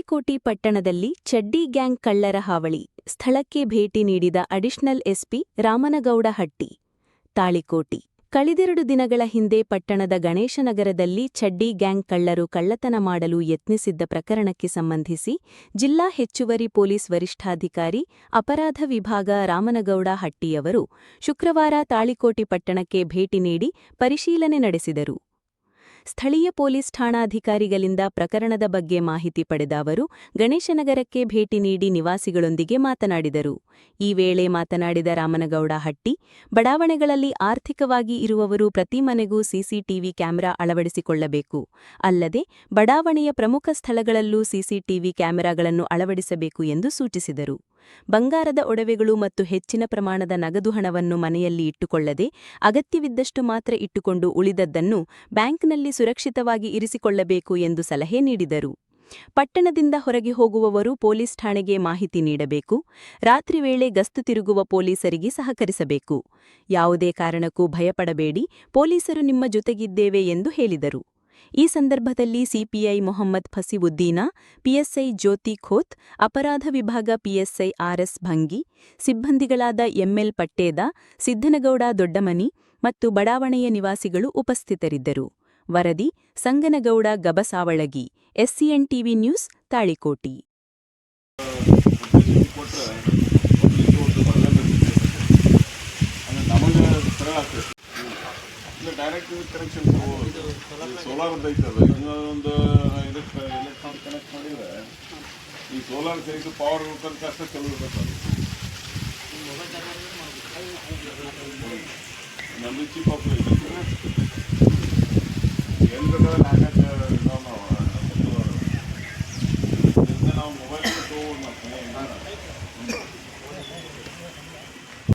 ತಾಳಿಕೋಟಿ ಪಟ್ಟಣದಲ್ಲಿ ಚಡ್ಡಿ ಗ್ಯಾಂಗ್ ಕಳ್ಳರ ಹಾವಳಿ. ಸ್ಥಳಕ್ಕೆ ಭೇಟಿ ನೀಡಿದ ಅಡಿಷನಲ್ ಎಸ್ಪಿ ರಾಮನಗೌಡ ಹಟ್ಟಿ. ತಾಳಿಕೋಟಿ. ಕಳೆದೆರಡು ದಿನಗಳ ಹಿಂದೆ ಪಟ್ಟಣದ ಗಣೇಶನಗರದಲ್ಲಿ ಚಡ್ಡಿ ಗ್ಯಾಂಗ್ ಕಳ್ಳರು ಕಳ್ಳತನ ಮಾಡಲು ಯತ್ನಿಸಿದ್ದ ಪ್ರಕರಣಕ್ಕೆ ಸಂಬಂಧಿಸಿ ಜಿಲ್ಲಾ ಹೆಚ್ಚುವರಿ ಪೊಲೀಸ್ ವರಿಷ್ಠಾಧಿಕಾರಿ ಅಪರಾಧ ವಿಭಾಗ ರಾಮನಗೌಡ ಹಟ್ಟಿಯವರು ಶುಕ್ರವಾರ ತಾಳಿಕೋಟಿ ಪಟ್ಟಣಕ್ಕೆ ಭೇಟಿ ನೀಡಿ ಪರಿಶೀಲನೆ ನಡೆಸಿದರು. ಸ್ಥಳೀಯ ಪೊಲೀಸ್ ಠಾಣಾಧಿಕಾರಿಗಳಿಂದ ಪ್ರಕರಣದ ಬಗ್ಗೆ ಮಾಹಿತಿ ಪಡೆದ ಅವರು, ಗಣೇಶನಗರಕ್ಕೆ ಭೇಟಿ ನೀಡಿ ನಿವಾಸಿಗಳೊಂದಿಗೆ ಮಾತನಾಡಿದರು. ಈ ವೇಳೆ ಮಾತನಾಡಿದ ರಾಮನಗೌಡ ಹಟ್ಟಿ, ಬಡಾವಣೆಗಳಲ್ಲಿ ಆರ್ಥಿಕವಾಗಿ ಇರುವವರು ಪ್ರತಿ ಮನೆಗೂ ಸಿಸಿಟಿವಿ ಕ್ಯಾಮೆರಾ ಅಳವಡಿಸಿಕೊಳ್ಳಬೇಕು. ಅಲ್ಲದೆ, ಬಡಾವಣೆಯ ಪ್ರಮುಖ ಸ್ಥಳಗಳಲ್ಲೂ ಸಿಸಿಟಿವಿ ಕ್ಯಾಮೆರಾಗಳನ್ನು ಅಳವಡಿಸಬೇಕು ಎಂದು ಸೂಚಿಸಿದರು. ಬಂಗಾರದ ಒಡವೆಗಳು ಮತ್ತು ಹೆಚ್ಚಿನ ಪ್ರಮಾಣದ ನಗದು ಹಣವನ್ನು ಮನೆಯಲ್ಲಿ ಇಟ್ಟುಕೊಳ್ಳದೆ ಅಗತ್ಯವಿದ್ದಷ್ಟು ಮಾತ್ರ ಇಟ್ಟುಕೊಂಡು ಉಳಿದದ್ದನ್ನು ಬ್ಯಾಂಕ್ನಲ್ಲಿ ಸುರಕ್ಷಿತವಾಗಿ ಇರಿಸಿಕೊಳ್ಳಬೇಕು ಎಂದು ಸಲಹೆ ನೀಡಿದರು. ಪಟ್ಟಣದಿಂದ ಹೊರಗೆ ಹೋಗುವವರು ಪೊಲೀಸ್ ಠಾಣೆಗೆ ಮಾಹಿತಿ ನೀಡಬೇಕು. ರಾತ್ರಿ ವೇಳೆ ಗಸ್ತು ತಿರುಗುವ ಪೊಲೀಸರಿಗೆ ಸಹಕರಿಸಬೇಕು. ಯಾವುದೇ ಕಾರಣಕ್ಕೂ ಭಯಪಡಬೇಡಿ. ಪೊಲೀಸರು ನಿಮ್ಮ ಜೊತೆಗಿದ್ದೇವೆ ಎಂದು ಹೇಳಿದರು. ಈ ಸಂದರ್ಭದಲ್ಲಿ ಸಿಪಿಐ ಮೊಹಮ್ಮದ್ ಫಸಿವುದ್ದೀನ, ಪಿಎಸ್ಐ ಜ್ಯೋತಿ ಖೋತ್, ಅಪರಾಧ ವಿಭಾಗ ಪಿಎಸ್ಐ ಆರ್ಎಸ್ ಭಂಗಿ, ಸಿಬ್ಬಂದಿಗಳಾದ ಎಂಎಲ್ ಪಟ್ಟೇದ ಸಿದ್ದನಗೌಡ ದೊಡ್ಡಮನಿ ಮತ್ತು ಬಡಾವಣೆಯ ನಿವಾಸಿಗಳು ಉಪಸ್ಥಿತರಿದ್ದರು. ವರದಿ, Sanganagouda Gabasavalagi, SCN TV news Talikoti. Direct connection solar ಅಂತ ಐತಲ್ಲ ಇನ್ನೊಂದು ಇದಕ್ಕೆ ಎಲೆಕ್ಟ್ರಾನ್ ಕನೆಕ್ಟ್ ಮಾಡಿದ್ರೆ ಈ ಸೋಲಾರ್ ಸೈಡ್ ಪವರ್ ತನಕ ಅಷ್ಟೇ ಚಲೋ ನಮ್ದು ಚೀಪ್ ಆಫ್ ಬೇಕಾದ್ರೆ